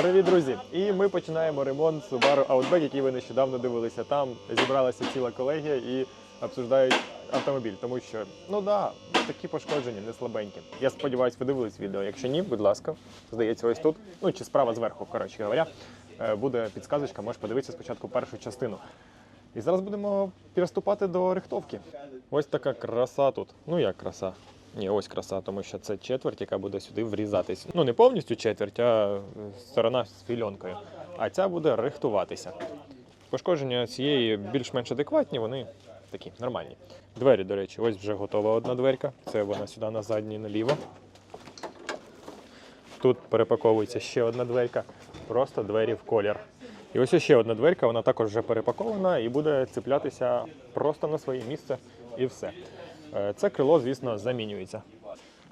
Привіт, друзі! І ми починаємо ремонт Subaru Outback, який ви нещодавно дивилися. Там зібралася ціла колегія і обсуждають автомобіль, тому що ну да, такі пошкоджені, не слабенькі. Я сподіваюся, ви дивились відео. Якщо ні, будь ласка, здається, ось тут. Ну чи справа зверху, коротше говоря, е, буде підсказочка. Можеш подивитися спочатку першу частину. І зараз будемо приступати до рихтовки. Ось така краса тут. Ну як краса? Ні, ось краса, тому що це четверть, яка буде сюди врізатись. Ну не повністю четверть, а е, сторона з фільонкою. А ця буде рихтуватися. Пошкодження цієї більш-менш адекватні, вони такі нормальні. Двері, до речі, ось вже готова одна дверка. Це вона сюди на задній наліво. Тут перепаковується ще одна дверка, просто двері в колір. І ось ще одна дверка, вона також вже перепакована і буде цеплятися просто на своє місце і все. Е, Це крило, звісно, замінюється.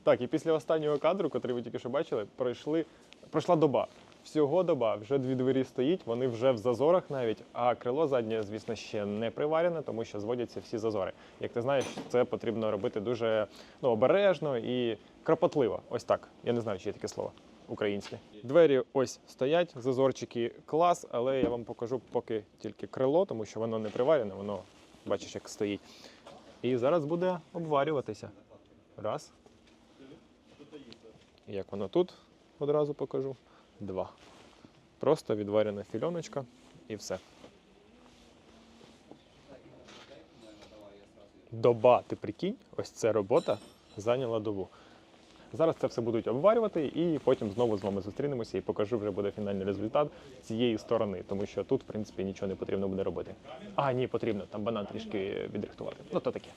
Так, і після останнього кадру, який ви тільки що бачили, пройшли, пройшла доба. Всього доба, вже дві двері стоїть, вони вже в зазорах навіть, а крило заднє, звісно, ще не приварене, тому що зводяться всі зазори. Як ти знаєш, це потрібно робити дуже ну, обережно і кропотливо. Ось так. Я не знаю, чи є таке слово українське. Двері ось стоять, зазорчики клас, але я вам покажу поки тільки крило, тому що воно не приварене, воно бачиш, як стоїть. І зараз буде обварюватися. Раз. Як воно тут одразу покажу. Два. Просто відварена фільоночка і все. Доба, ти прикинь, ось ця робота зайняла добу. Зараз це все будуть обварювати, і потім знову з вами зустрінемося і покажу вже буде фінальний результат цієї сторони, тому що тут, в принципі, нічого не потрібно буде робити. А, ні, потрібно, там банан трішки відрихтувати. Ну, то таке.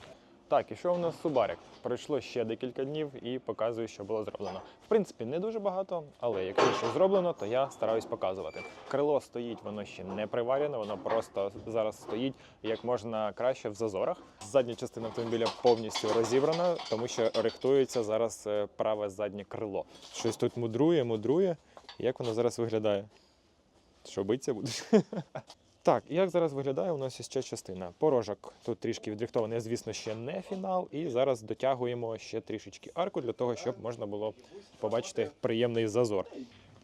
Так, і що у нас Субарик? Пройшло ще декілька днів і показую, що було зроблено. В принципі, не дуже багато, але якщо що зроблено, то я стараюсь показувати. Крило стоїть, воно ще не приварене, воно просто зараз стоїть як можна краще в зазорах. Задня частина автомобіля повністю розібрана, тому що рихтується зараз е, праве заднє крило. Щось тут мудрує, мудрує. Як воно зараз виглядає? Що биться будеш? Так, як зараз виглядає у нас ще частина? Порожок тут трішки відрихтований, звісно, ще не фінал. І зараз дотягуємо ще трішечки арку для того, щоб можна було побачити приємний зазор.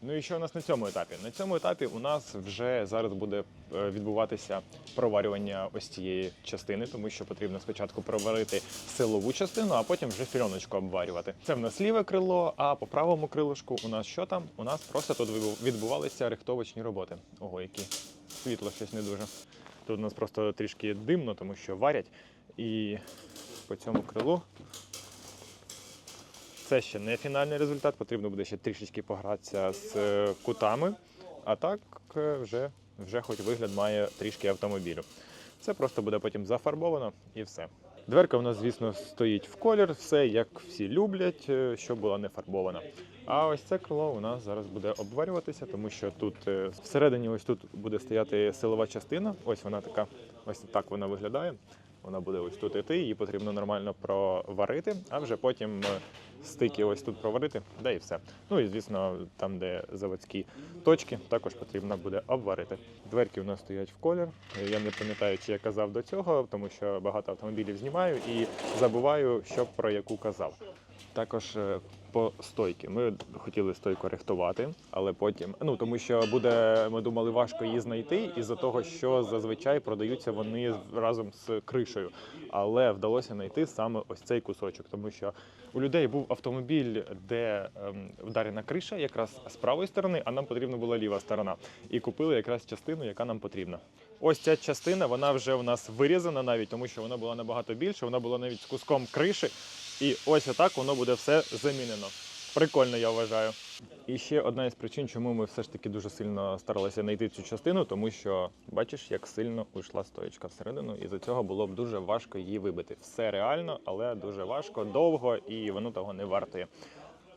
Ну і що у нас на цьому етапі? На цьому етапі у нас вже зараз буде е, відбуватися проварювання ось цієї частини, тому що потрібно спочатку проварити силову частину, а потім вже фільоночку обварювати. Це в нас ліве крило, а по правому крилишку у нас що там? У нас просто тут відбувалися рихтовочні роботи. Ого, які світло щось не дуже. Тут у нас просто трішки димно, тому що варять. І по цьому крилу це ще не фінальний результат, потрібно буде ще трішечки погратися з е, кутами, а так е, вже, вже хоч вигляд має трішки автомобілю. Це просто буде потім зафарбовано і все. Дверка у нас, звісно, стоїть в колір, все як всі люблять, що була не фарбована. А ось це крило у нас зараз буде обварюватися, тому що тут е, всередині ось тут буде стояти силова частина. Ось вона така, ось так вона виглядає. Вона буде ось тут іти, її потрібно нормально проварити, а вже потім е, стики ось тут проварити, да і все. Ну і звісно, там, де заводські точки, також потрібно буде обварити. Дверки у нас стоять в колір. Я не пам'ятаю, чи я казав до цього, тому що багато автомобілів знімаю і забуваю, що про яку казав. Також е, по стойки. Ми хотіли стойку рихтувати, але потім, ну тому що буде, ми думали, важко її знайти, із-за того, що зазвичай продаються вони разом з кришею. Але вдалося знайти саме ось цей кусочок, тому що у людей був автомобіль, де ем, вдарена криша, якраз з правої сторони, а нам потрібна була ліва сторона. І купили якраз частину, яка нам потрібна. Ось ця частина, вона вже у нас вирізана навіть, тому що вона була набагато більше, вона була навіть з куском криші. І ось отак воно буде все замінено. Прикольно, я вважаю. І ще одна із причин, чому ми все ж таки дуже сильно старалися знайти цю частину, тому що бачиш, як сильно уйшла стоєчка всередину, і за цього було б дуже важко її вибити. Все реально, але дуже важко, довго, і воно того не вартує.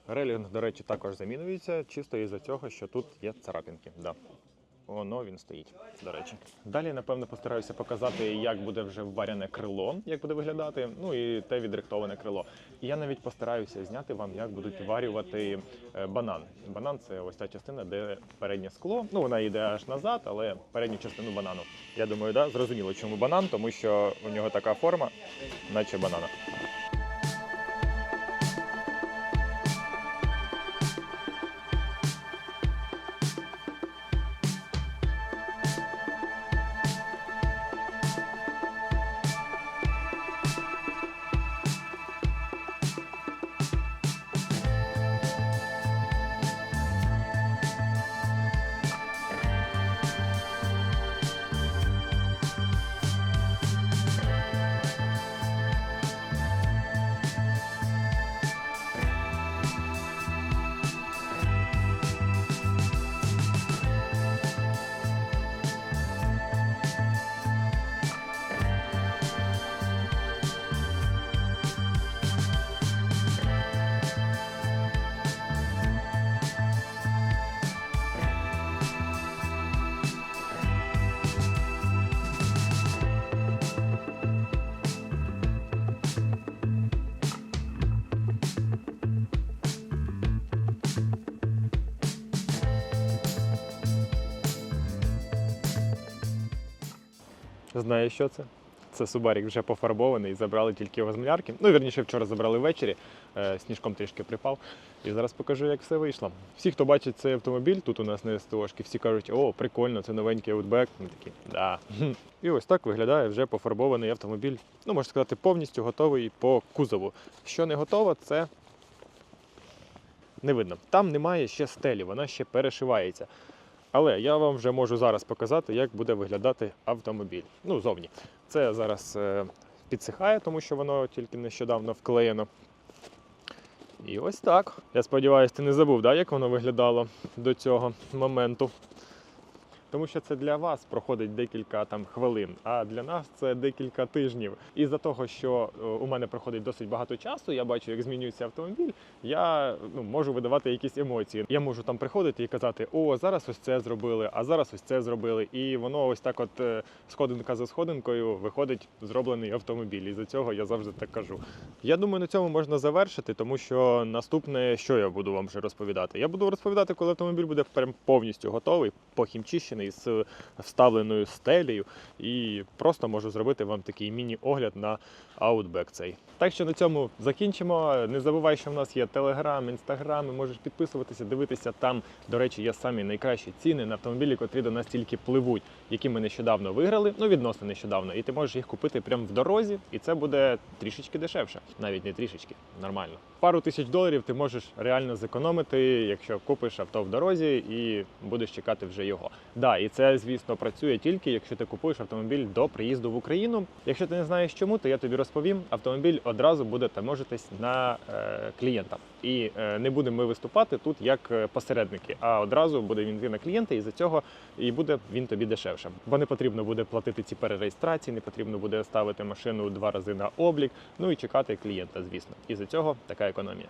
Релінг, до речі, також замінюється, чисто із-за цього, що тут є царапинки. Да. Воно він стоїть, до речі. Далі, напевно, постараюся показати, як буде вже варяне крило, як буде виглядати, ну і те відрихтоване крило. І я навіть постараюся зняти вам, як будуть варювати е, банан. Банан це ось та частина, де переднє скло. Ну, вона йде аж назад, але передню частину банану. Я думаю, да, зрозуміло, чому банан, тому що у нього така форма, наче банана. Знає, що це. Це Subaru вже пофарбований, забрали тільки його. Ну, вірніше, вчора забрали ввечері, е, сніжком трішки припав. І зараз покажу, як все вийшло. Всі, хто бачить цей автомобіль, тут у нас на СТОшки, всі кажуть, о, прикольно, це новенький Outback. Ми такі, да. І ось так виглядає вже пофарбований автомобіль. Ну, можна сказати, повністю готовий по кузову. Що не готово, це не видно. Там немає ще стелі, вона ще перешивається. Але я вам вже можу зараз показати, як буде виглядати автомобіль. Ну, зовні. Це зараз е, підсихає, тому що воно тільки нещодавно вклеєно. І ось так. Я сподіваюся, ти не забув, да, як воно виглядало до цього моменту. Тому що це для вас проходить декілька там хвилин, а для нас це декілька тижнів. І за того, що е, у мене проходить досить багато часу, я бачу, як змінюється автомобіль. Я ну, можу видавати якісь емоції. Я можу там приходити і казати: о, зараз ось це зробили, а зараз ось це зробили. І воно ось так, от е, сходинка за сходинкою, виходить зроблений автомобіль. І за цього я завжди так кажу. Я думаю, на цьому можна завершити, тому що наступне, що я буду вам вже розповідати? Я буду розповідати, коли автомобіль буде прям повністю готовий, похімчищений з вставленою стелею, і просто можу зробити вам такий міні-огляд на Outback цей. Так що на цьому закінчимо. Не забувай, що в нас є Telegram, Instagram, можеш підписуватися, дивитися там. До речі, є самі найкращі ціни на автомобілі, котрі до нас тільки пливуть, які ми нещодавно виграли, ну відносно нещодавно. І ти можеш їх купити прямо в дорозі, і це буде трішечки дешевше, навіть не трішечки, нормально. Пару тисяч доларів ти можеш реально зекономити, якщо купиш авто в дорозі і будеш чекати вже його. Да, і це, звісно, працює тільки, якщо ти купуєш автомобіль до приїзду в Україну. Якщо ти не знаєш чому, то я тобі розповім. Автомобіль одразу буде таможитись на е, клієнта. І е, не будемо ми виступати тут як е, посередники, а одразу буде він на клієнта, і за цього і буде він тобі дешевше. Бо не потрібно буде платити ці перереєстрації, не потрібно буде ставити машину два рази на облік, ну і чекати клієнта, звісно. І за цього така економія.